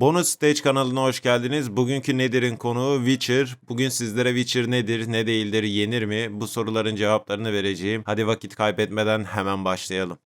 Bonus Stage kanalına hoş geldiniz. Bugünkü Nedir'in konuğu Witcher. Bugün sizlere Witcher nedir, ne değildir, yenir mi? Bu soruların cevaplarını vereceğim. Hadi vakit kaybetmeden hemen başlayalım.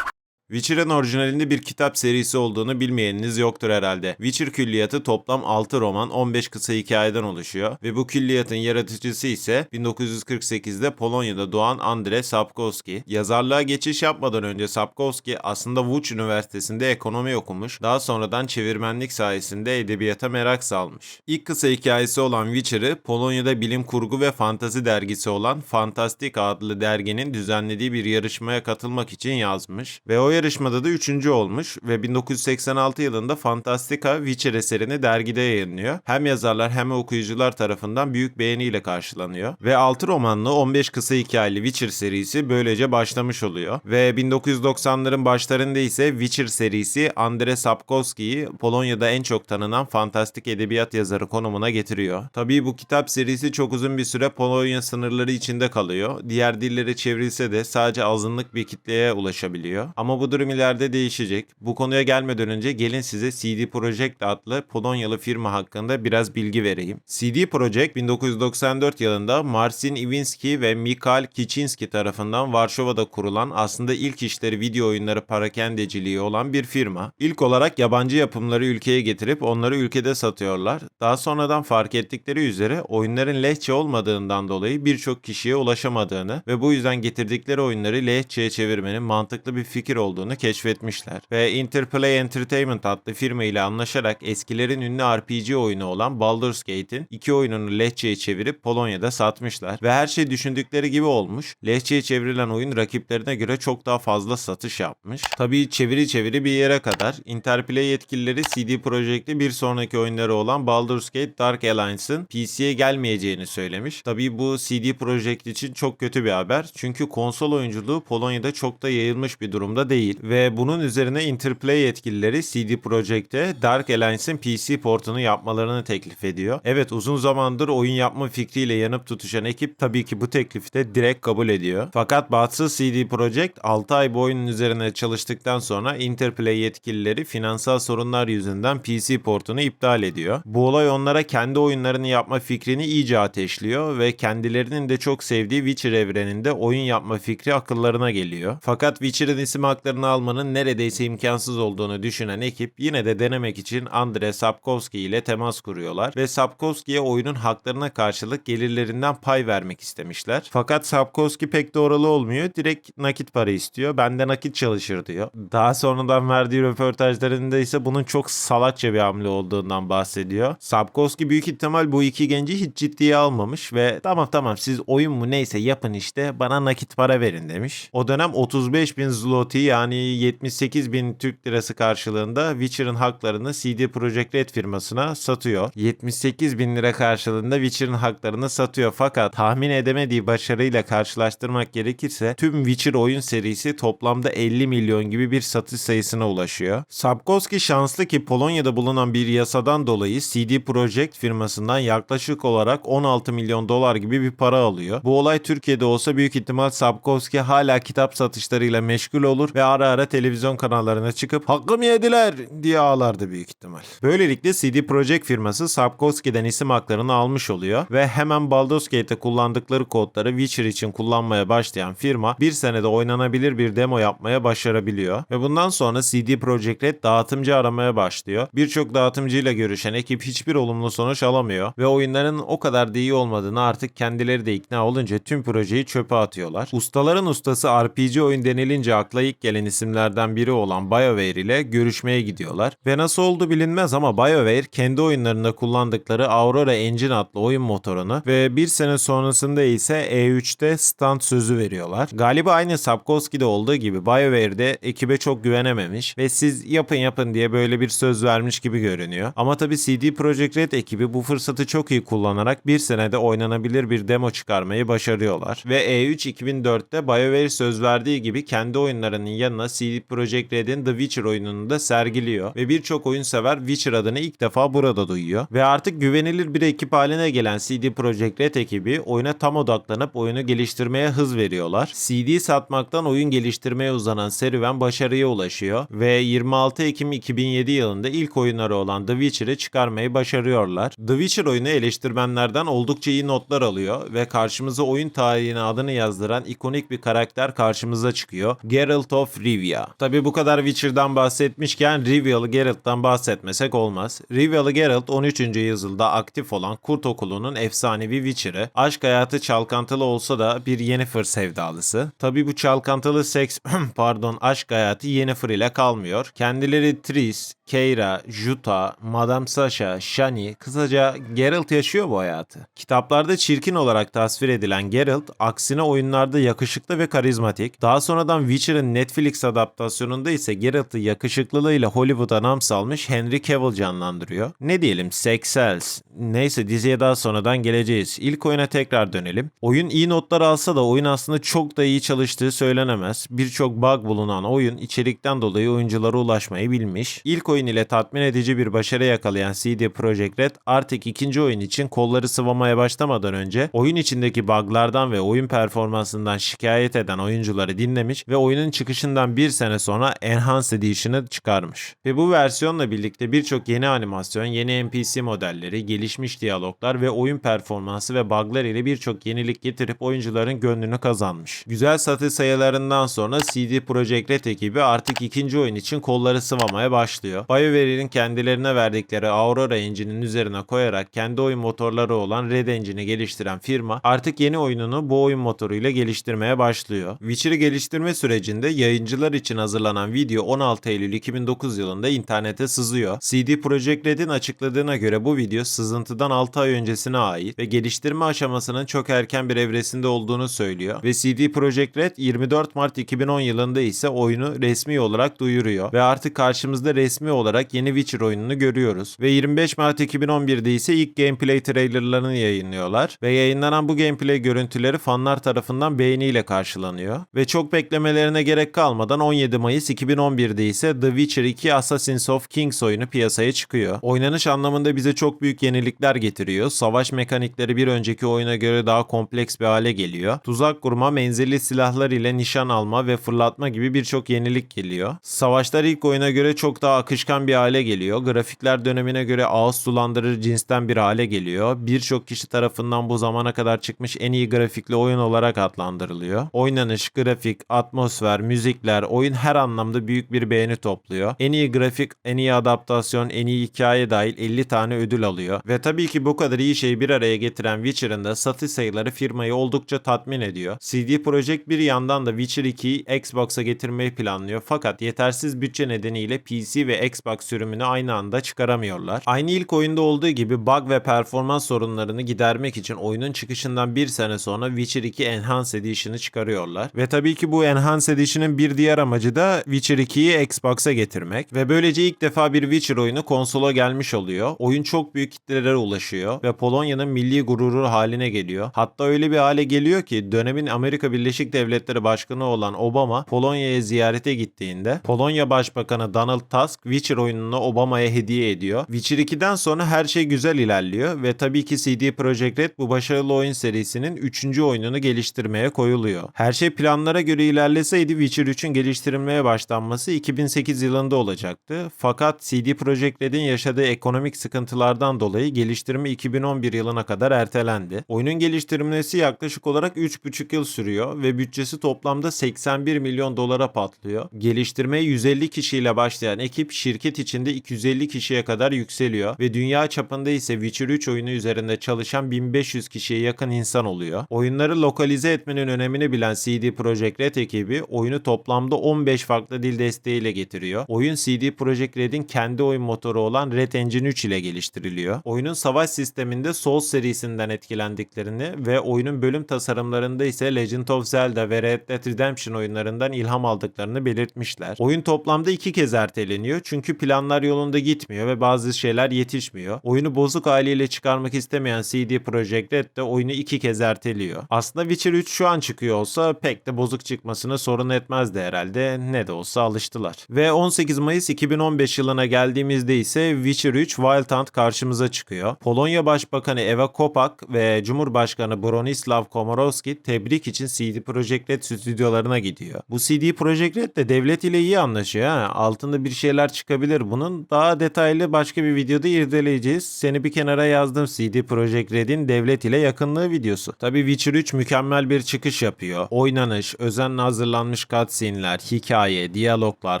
Witcher'ın orijinalinde bir kitap serisi olduğunu bilmeyeniniz yoktur herhalde. Witcher külliyatı toplam 6 roman, 15 kısa hikayeden oluşuyor ve bu külliyatın yaratıcısı ise 1948'de Polonya'da doğan Andre Sapkowski. Yazarlığa geçiş yapmadan önce Sapkowski aslında Łódź Üniversitesi'nde ekonomi okumuş. Daha sonradan çevirmenlik sayesinde edebiyata merak salmış. İlk kısa hikayesi olan Witcher'ı Polonya'da bilim kurgu ve fantazi dergisi olan Fantastic adlı derginin düzenlediği bir yarışmaya katılmak için yazmış ve o yarışmada da üçüncü olmuş ve 1986 yılında Fantastica Witcher eserini dergide yayınlıyor. Hem yazarlar hem okuyucular tarafından büyük beğeniyle karşılanıyor ve 6 romanlı 15 kısa hikayeli Witcher serisi böylece başlamış oluyor ve 1990'ların başlarında ise Witcher serisi Andre Sapkowski'yi Polonya'da en çok tanınan fantastik edebiyat yazarı konumuna getiriyor. Tabii bu kitap serisi çok uzun bir süre Polonya sınırları içinde kalıyor. Diğer dillere çevrilse de sadece azınlık bir kitleye ulaşabiliyor. Ama bu durum ileride değişecek. Bu konuya gelmeden önce gelin size CD Projekt adlı Polonyalı firma hakkında biraz bilgi vereyim. CD Projekt 1994 yılında Marcin Iwinski ve Mikhail Kicinski tarafından Varşova'da kurulan aslında ilk işleri video oyunları parakendeciliği olan bir firma. İlk olarak yabancı yapımları ülkeye getirip onları ülkede satıyorlar. Daha sonradan fark ettikleri üzere oyunların lehçe olmadığından dolayı birçok kişiye ulaşamadığını ve bu yüzden getirdikleri oyunları lehçeye çevirmenin mantıklı bir fikir olduğunu keşfetmişler. Ve Interplay Entertainment adlı firma ile anlaşarak eskilerin ünlü RPG oyunu olan Baldur's Gate'in iki oyununu lehçeye çevirip Polonya'da satmışlar. Ve her şey düşündükleri gibi olmuş. Lehçeye çevrilen oyun rakiplerine göre çok daha fazla satış yapmış. Tabii çeviri çeviri bir yere kadar. Interplay yetkilileri CD Projekt'te bir sonraki oyunları olan Baldur's Gate Dark Alliance'ın PC'ye gelmeyeceğini söylemiş. Tabii bu CD Projekt için çok kötü bir haber. Çünkü konsol oyunculuğu Polonya'da çok da yayılmış bir durumda değil. Ve bunun üzerine Interplay yetkilileri CD Projekt'e Dark Alliance'ın PC portunu yapmalarını teklif ediyor. Evet uzun zamandır oyun yapma fikriyle yanıp tutuşan ekip tabii ki bu teklifi de direkt kabul ediyor. Fakat bahtsız CD Projekt 6 ay bu oyunun üzerine çalıştıktan sonra Interplay yetkilileri finansal sorunlar yüzünden PC portunu iptal ediyor. Bu olay onlara kendi oyunlarını yapma fikrini iyice ateşliyor ve kendilerinin de çok sevdiği Witcher evreninde oyun yapma fikri akıllarına geliyor. Fakat Witcher'ın isim haklarını almanın neredeyse imkansız olduğunu düşünen ekip yine de denemek için Andre Sapkowski ile temas kuruyorlar ve Sapkowski'ye oyunun haklarına karşılık gelirlerinden pay vermek istemişler. Fakat Sapkowski pek doğralı olmuyor. Direkt nakit para istiyor. Bende nakit çalışır diyor. Daha sonradan verdiği röportajlarında ise bunun çok salakça bir hamle olduğundan bahsediyor. Sapkowski büyük ihtimal bu iki genci hiç ciddiye almamış ve tamam tamam siz oyun mu neyse yapın işte bana nakit para verin demiş. O dönem 35 bin zloty yani 78 bin Türk lirası karşılığında Witcher'ın haklarını CD Projekt Red firmasına satıyor. 78 bin lira karşılığında Witcher'ın haklarını satıyor fakat tahmin edemediği başarıyla karşılaştırmak gerekirse tüm Witcher oyun serisi toplamda 50 milyon gibi bir satış sayısına ulaşıyor. Sapkowski şanslı ki Polonya'da bulunan bir yasadan dolayı CD Projekt firmasından yaklaşık olarak 16 milyon dolar gibi bir para alıyor. Bu olay Türkiye'de olsa büyük ihtimal Sapkowski hala kitap satışlarıyla meşgul olur ve ara ara televizyon kanallarına çıkıp hakkımı yediler diye ağlardı büyük ihtimal. Böylelikle CD Projekt firması Sapkowski'den isim haklarını almış oluyor ve hemen Baldur's Gate'te kullandıkları kodları Witcher için kullanmaya başlayan firma bir senede oynanabilir bir demo yapmaya başarabiliyor ve bundan sonra CD Projekt Red dağıtımcı aramaya başlıyor. Birçok dağıtımcıyla görüşen ekip hiçbir olumlu sonuç alamıyor ve oyunların o kadar da iyi olmadığını artık kendileri de ikna olunca tüm projeyi çöpe atıyorlar. Ustaların ustası RPG oyun denilince akla ilk gelen isimlerden biri olan BioWare ile görüşmeye gidiyorlar. Ve nasıl oldu bilinmez ama BioWare kendi oyunlarında kullandıkları Aurora Engine adlı oyun motorunu ve bir sene sonrasında ise E3'te stand sözü veriyorlar. Galiba aynı Sapkowski'de olduğu gibi BioWare'de ekibe çok güvenememiş ve siz yapın yapın diye böyle bir söz vermiş gibi görünüyor. Ama tabi CD Projekt Red ekibi bu fırsatı çok iyi kullanarak bir senede oynanabilir bir demo çıkarmayı başarıyorlar. Ve E3 2004'te BioWare söz verdiği gibi kendi oyunlarının yanında yanına CD Projekt Red'in The Witcher oyununu da sergiliyor ve birçok oyun sever Witcher adını ilk defa burada duyuyor. Ve artık güvenilir bir ekip haline gelen CD Projekt Red ekibi oyuna tam odaklanıp oyunu geliştirmeye hız veriyorlar. CD satmaktan oyun geliştirmeye uzanan serüven başarıya ulaşıyor ve 26 Ekim 2007 yılında ilk oyunları olan The Witcher'ı çıkarmayı başarıyorlar. The Witcher oyunu eleştirmenlerden oldukça iyi notlar alıyor ve karşımıza oyun tarihine adını yazdıran ikonik bir karakter karşımıza çıkıyor. Geralt of Rivia. Tabi bu kadar Witcher'dan bahsetmişken Rivialı Geralt'tan bahsetmesek olmaz. Rivialı Geralt 13. yüzyılda aktif olan Kurt Okulu'nun efsanevi Witcher'ı. Aşk hayatı çalkantılı olsa da bir Yennefer sevdalısı. Tabi bu çalkantılı seks pardon aşk hayatı Yennefer ile kalmıyor. Kendileri Triss, Keira, Juta, Madame Sasha, Shani, kısaca Geralt yaşıyor bu hayatı. Kitaplarda çirkin olarak tasvir edilen Geralt, aksine oyunlarda yakışıklı ve karizmatik. Daha sonradan Witcher'ın Netflix adaptasyonunda ise Geralt'ı yakışıklılığıyla Hollywood'a nam salmış Henry Cavill canlandırıyor. Ne diyelim, seksels. Neyse diziye daha sonradan geleceğiz. İlk oyuna tekrar dönelim. Oyun iyi notlar alsa da oyun aslında çok da iyi çalıştığı söylenemez. Birçok bug bulunan oyun içerikten dolayı oyunculara ulaşmayı bilmiş. İlk oyun ile tatmin edici bir başarı yakalayan CD Projekt Red artık ikinci oyun için kolları sıvamaya başlamadan önce oyun içindeki buglardan ve oyun performansından şikayet eden oyuncuları dinlemiş ve oyunun çıkışından bir sene sonra Enhanced Edition'ı çıkarmış. Ve bu versiyonla birlikte birçok yeni animasyon, yeni NPC modelleri, gelişmiş diyaloglar ve oyun performansı ve buglar ile birçok yenilik getirip oyuncuların gönlünü kazanmış. Güzel satış sayılarından sonra CD Projekt Red ekibi artık ikinci oyun için kolları sıvamaya başlıyor. BioWare'in kendilerine verdikleri Aurora Engine'in üzerine koyarak kendi oyun motorları olan Red Engine'i geliştiren firma artık yeni oyununu bu oyun motoruyla geliştirmeye başlıyor. Witcher'ı geliştirme sürecinde yayıncılar için hazırlanan video 16 Eylül 2009 yılında internete sızıyor. CD Projekt Red'in açıkladığına göre bu video sızıntıdan 6 ay öncesine ait ve geliştirme aşamasının çok erken bir evresinde olduğunu söylüyor ve CD Projekt Red 24 Mart 2010 yılında ise oyunu resmi olarak duyuruyor ve artık karşımızda resmi olarak yeni Witcher oyununu görüyoruz. Ve 25 Mart 2011'de ise ilk gameplay trailerlarını yayınlıyorlar ve yayınlanan bu gameplay görüntüleri fanlar tarafından beğeniyle karşılanıyor. Ve çok beklemelerine gerek kalmadan 17 Mayıs 2011'de ise The Witcher 2 Assassins of Kings oyunu piyasaya çıkıyor. Oynanış anlamında bize çok büyük yenilikler getiriyor. Savaş mekanikleri bir önceki oyuna göre daha kompleks bir hale geliyor. Tuzak kurma, menzilli silahlar ile nişan alma ve fırlatma gibi birçok yenilik geliyor. Savaşlar ilk oyuna göre çok daha akışkan bir hale geliyor. Grafikler dönemine göre ağız sulandırır cinsten bir hale geliyor. Birçok kişi tarafından bu zamana kadar çıkmış en iyi grafikli oyun olarak adlandırılıyor. Oynanış, grafik, atmosfer, müzikler, oyun her anlamda büyük bir beğeni topluyor. En iyi grafik, en iyi adaptasyon, en iyi hikaye dahil 50 tane ödül alıyor. Ve tabii ki bu kadar iyi şeyi bir araya getiren Witcher'ın da satış sayıları firmayı oldukça tatmin ediyor. CD Projekt bir yandan da Witcher 2'yi Xbox'a getirmeyi planlıyor fakat yetersiz bütçe nedeniyle PC ve Xbox sürümünü aynı anda çıkaramıyorlar. Aynı ilk oyunda olduğu gibi bug ve performans sorunlarını gidermek için oyunun çıkışından bir sene sonra Witcher 2 Enhanced Edition'ı çıkarıyorlar. Ve tabii ki bu Enhanced Edition'ın bir diğer amacı da Witcher 2'yi Xbox'a getirmek. Ve böylece ilk defa bir Witcher oyunu konsola gelmiş oluyor. Oyun çok büyük kitlelere ulaşıyor ve Polonya'nın milli gururu haline geliyor. Hatta öyle bir hale geliyor ki dönemin Amerika Birleşik Devletleri Başkanı olan Obama Polonya'ya ziyarete gittiğinde Polonya Başbakanı Donald Tusk Witcher oyununu Obama'ya hediye ediyor. Witcher 2'den sonra her şey güzel ilerliyor ve tabii ki CD Projekt Red bu başarılı oyun serisinin 3. oyununu geliştirmeye koyuluyor. Her şey planlara göre ilerleseydi Witcher 3'ün geliştirilmeye başlanması 2008 yılında olacaktı. Fakat CD Projekt Red'in yaşadığı ekonomik sıkıntılardan dolayı geliştirme 2011 yılına kadar ertelendi. Oyunun geliştirilmesi yaklaşık olarak 3,5 yıl sürüyor ve bütçesi toplamda 81 milyon dolara patlıyor. Geliştirmeye 150 kişiyle başlayan ekip şirket içinde 250 kişiye kadar yükseliyor ve dünya çapında ise Witcher 3 oyunu üzerinde çalışan 1500 kişiye yakın insan oluyor. Oyunları lokalize etmenin önemini bilen CD Projekt Red ekibi oyunu toplamda 15 farklı dil desteğiyle getiriyor. Oyun CD Projekt Red'in kendi oyun motoru olan Red Engine 3 ile geliştiriliyor. Oyunun savaş sisteminde Souls serisinden etkilendiklerini ve oyunun bölüm tasarımlarında ise Legend of Zelda ve Red Dead Redemption oyunlarından ilham aldıklarını belirtmişler. Oyun toplamda iki kez erteleniyor çünkü planlar yolunda gitmiyor ve bazı şeyler yetişmiyor. Oyunu bozuk haliyle çıkarmak istemeyen CD Projekt Red de oyunu iki kez erteliyor. Aslında Witcher 3 şu an çıkıyor olsa pek de bozuk çıkmasını sorun etmez etmezdi herhalde. Ne de olsa alıştılar. Ve 18 Mayıs 2015 yılına geldiğimizde ise Witcher 3 Wild Hunt karşımıza çıkıyor. Polonya Başbakanı Eva Kopak ve Cumhurbaşkanı Bronislaw Komorowski tebrik için CD Projekt Red stüdyolarına gidiyor. Bu CD Projekt Red de devlet ile iyi anlaşıyor. Ha? Altında bir şeyler çıkabilir bunun. Daha detaylı başka bir videoda irdeleyeceğiz. Seni bir kenara yazdım CD Projekt Red'in devlet ile yakınlığı videosu. Tabi Witcher 3 mükemmel bir çıkış yapıyor. Oynanış, özenle hazırlanmış cutscene'ler, hikaye, diyaloglar,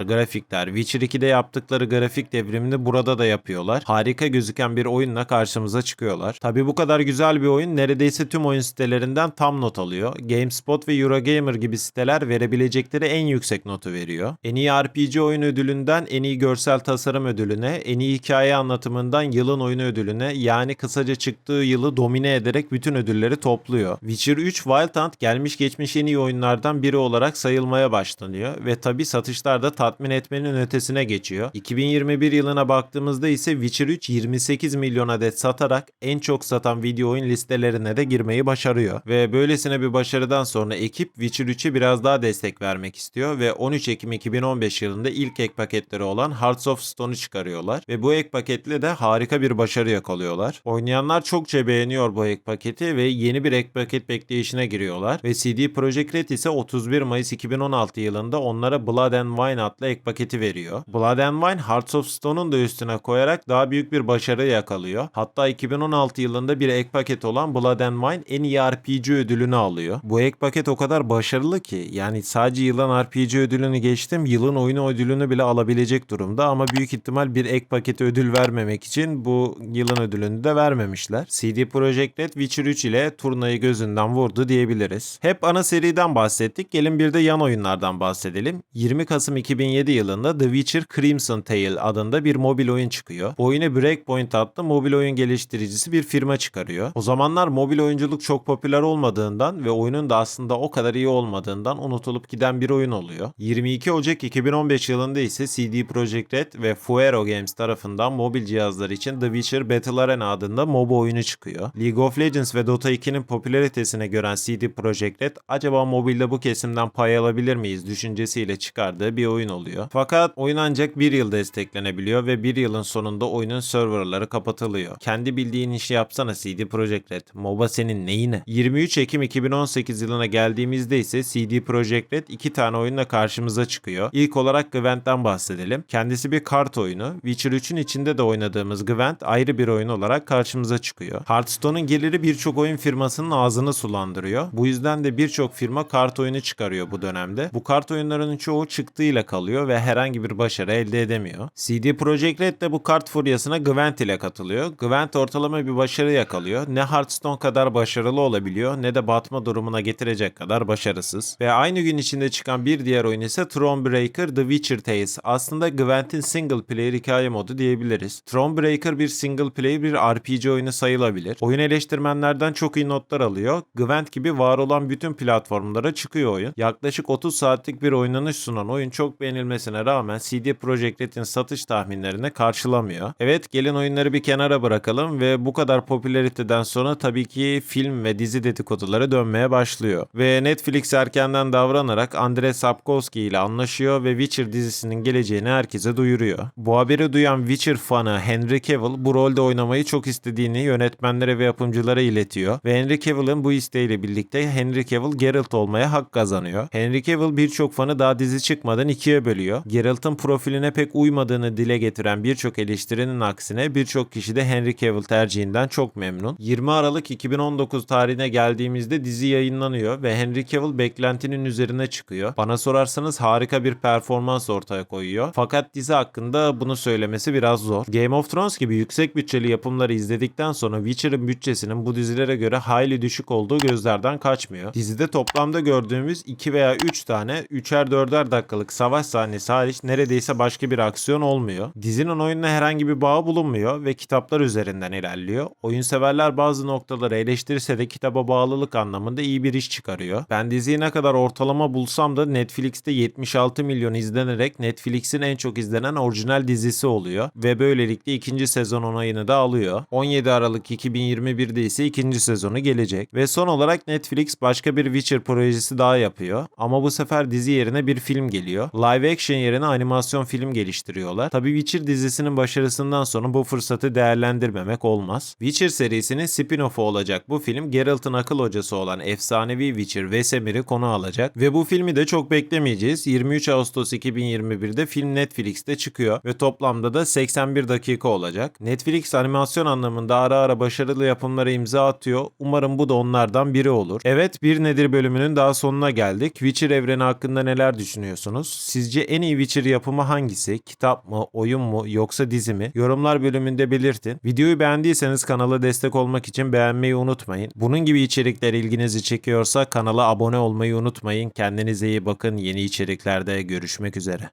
grafikler, Witcher 2'de yaptıkları grafik devrimini burada da yapıyorlar. Harika gözüken bir oyunla karşımıza çıkıyorlar. Tabi bu kadar güzel bir oyun neredeyse tüm oyun sitelerinden tam not alıyor. GameSpot ve Eurogamer gibi siteler verebilecekleri en yüksek notu veriyor. En iyi RPG oyun ödülünden en iyi görsel tasarım ödülüne, en iyi hikaye anlatımından yılın oyunu ödülüne yani kısaca çıktığı yılı domine ederek bütün ödülleri topluyor. Witcher 3 Wild Hunt gelmiş geçmiş en iyi oyunlardan biri olarak sayılmaya başlanıyor ve tabi satışlar da tatmin etmenin ötesine geçiyor. 2021 yılına baktığımızda ise Witcher 3 28 milyon adet satarak en çok satan video oyun listelerine de girmeyi başarıyor. Ve böylesine bir başarıdan sonra ekip Witcher 3'e biraz daha destek vermek istiyor ve 13 Ekim 2015 yılında ilk ek paketleri olan Hearts of Stone'u çıkarıyorlar ve bu ek paketle de harika bir başarı yakalıyorlar. Oynayanlar çokça beğeniyor bu ek paketi ve yeni bir ek paket bekleyişine giriyorlar ve CD Projekt Red ise 31 Mayıs 2016 yılında onlara Blood and Wine adlı ek paketi veriyor. Blood and Wine Hearts of Stone'un da üstüne koyarak daha büyük bir başarı yakalıyor. Hatta 2016 yılında bir ek paket olan Blood and Wine en iyi RPG ödülünü alıyor. Bu ek paket o kadar başarılı ki yani sadece yılın RPG ödülünü geçtim yılın oyunu ödülünü bile alabilecek durumda ama büyük ihtimal bir ek pakete ödül vermemek için bu yılın ödülünü de vermemişler. CD Projekt Red Witcher 3 ile turnayı gözünden vurdu diyebiliriz. Hep ana seriden bahsettik. Gelin bir de yan oyunlardan bahsedelim. 20 Kasım 2007 yılında The Witcher Crimson Tale adında bir mobil oyun çıkıyor. Bu oyunu Breakpoint adlı mobil oyun geliştiricisi bir firma çıkarıyor. O zamanlar mobil oyunculuk çok popüler olmadığından ve oyunun da aslında o kadar iyi olmadığından unutulup giden bir oyun oluyor. 22 Ocak 2015 yılında ise CD Projekt Red ve Fuero Games tarafından mobil cihazlar için The Witcher Battle Arena adında MOBA oyunu çıkıyor. League of Legends ve Dota 2'nin popülaritesine gören CD Projekt Red acaba mobilde bu kesimden pay alabilir miyiz düşüncesiyle çıkardığı bir oyun oluyor. Fakat oyun ancak bir yıl desteklenebiliyor ve bir yılın sonunda oyunun serverları kapatılıyor. Kendi bildiğin işi yapsana CD Projekt Red. MOBA senin neyine? 23 Ekim 2018 yılına geldiğimizde ise CD Projekt Red iki tane oyunla karşımıza çıkıyor. İlk olarak Gwent'ten bahsedelim. Kendisi bir kart oyunu. Witcher 3'ün içinde de oynadığımız Gwent ayrı bir oyun olarak karşımıza çıkıyor. Hearthstone'un geliri birçok oyun firmasının ağzını sulandırıyor. Bu yüzden de birçok firma kart oyunu çıkarıyor bu dönemde. Bu kart oyunlarının çoğu çıktığıyla kalıyor ve herhangi bir başarı elde edemiyor. CD Projekt Red de bu kart furyasına Gwent ile katılıyor. Gwent ortalama bir başarı yakalıyor. Ne Hearthstone kadar başarılı olabiliyor ne de batma durumuna getirecek kadar başarısız. Ve aynı gün içinde çıkan bir diğer oyun ise Thronebreaker The Witcher Tales. Aslında Gwent'in single player hikaye modu diyebiliriz. Thronebreaker bir single player bir RPG oyunu sayılabilir. Oyun eleştirmenlerden çok iyi notlar alıyor. Gwent gibi var olan bütün platformlara çıkıyor oyun. Yaklaşık 30 saatlik bir oynanış sunan oyun çok beğenilmesine rağmen CD Projekt Red'in satış tahminlerini karşılamıyor. Evet gelin oyunları bir kenara bırakalım ve bu kadar popülariteden sonra tabii ki film ve dizi dedikoduları dönmeye başlıyor. Ve Netflix erkenden davranarak Andrei Sapkowski ile anlaşıyor ve Witcher dizisinin geleceğini herkese duyuruyor. Bu haberi duyan Witcher fanı Henry Cavill bu rolde oynamayı çok istediğini yönetmenlere ve yapımcılara iletiyor ve Henry Cavill'ın bu isteğiyle birlikte Henry Cavill Geralt olmaya hak kazanıyor. Henry Cavill birçok fanı daha dizi çıkmadan ikiye bölüyor. Geralt'ın profiline pek uymadığını dile getiren birçok eleştirinin aksine birçok kişi de Henry Cavill tercihinden çok memnun. 20 Aralık 2019 tarihine geldiğimizde dizi yayınlanıyor ve Henry Cavill beklentinin üzerine çıkıyor. Bana sorarsanız harika bir performans ortaya koyuyor. Fakat dizi hakkında bunu söylemesi biraz zor. Game of Thrones gibi yüksek bütçeli yapımları izledikten sonra Witcher'ın bütçesinin bu dizilere göre hayli düşük olduğu gözlerden kaçmıyor. Dizide toplamda gördüğümüz 2 veya 3 tane 3'er 4'er dakikalık savaş sahnesi hariç neredeyse başka bir aksiyon olmuyor. Dizinin oyununa herhangi bir bağı bulunmuyor ve kitaplar üzerinden ilerliyor. Oyun severler bazı noktaları eleştirse de kitaba bağlılık anlamında iyi bir iş çıkarıyor. Ben diziyi ne kadar ortalama bulsam da Netflix'te 76 milyon izlenerek Netflix'in en çok izlenen orijinal dizisi oluyor ve böylelikle ikinci sezon onayını da alıyor. 17 Aralık 2021'de ise ikinci sezonu gelecek ve son olarak Netflix başka bir Witcher projesi daha yapıyor ama bu sefer sefer dizi yerine bir film geliyor. Live action yerine animasyon film geliştiriyorlar. Tabii Witcher dizisinin başarısından sonra bu fırsatı değerlendirmemek olmaz. Witcher serisinin spin-off'u olacak bu film Geralt'ın akıl hocası olan efsanevi Witcher Vesemir'i konu alacak ve bu filmi de çok beklemeyeceğiz. 23 Ağustos 2021'de film Netflix'te çıkıyor ve toplamda da 81 dakika olacak. Netflix animasyon anlamında ara ara başarılı yapımlara imza atıyor. Umarım bu da onlardan biri olur. Evet bir nedir bölümünün daha sonuna geldik. Witcher evreni hakkında neler düşünüyorsunuz? Sizce en iyi Witcher yapımı hangisi? Kitap mı, oyun mu yoksa dizi mi? Yorumlar bölümünde belirtin. Videoyu beğendiyseniz kanala destek olmak için beğenmeyi unutmayın. Bunun gibi içerikler ilginizi çekiyorsa kanala abone olmayı unutmayın. Kendinize iyi bakın. Yeni içeriklerde görüşmek üzere.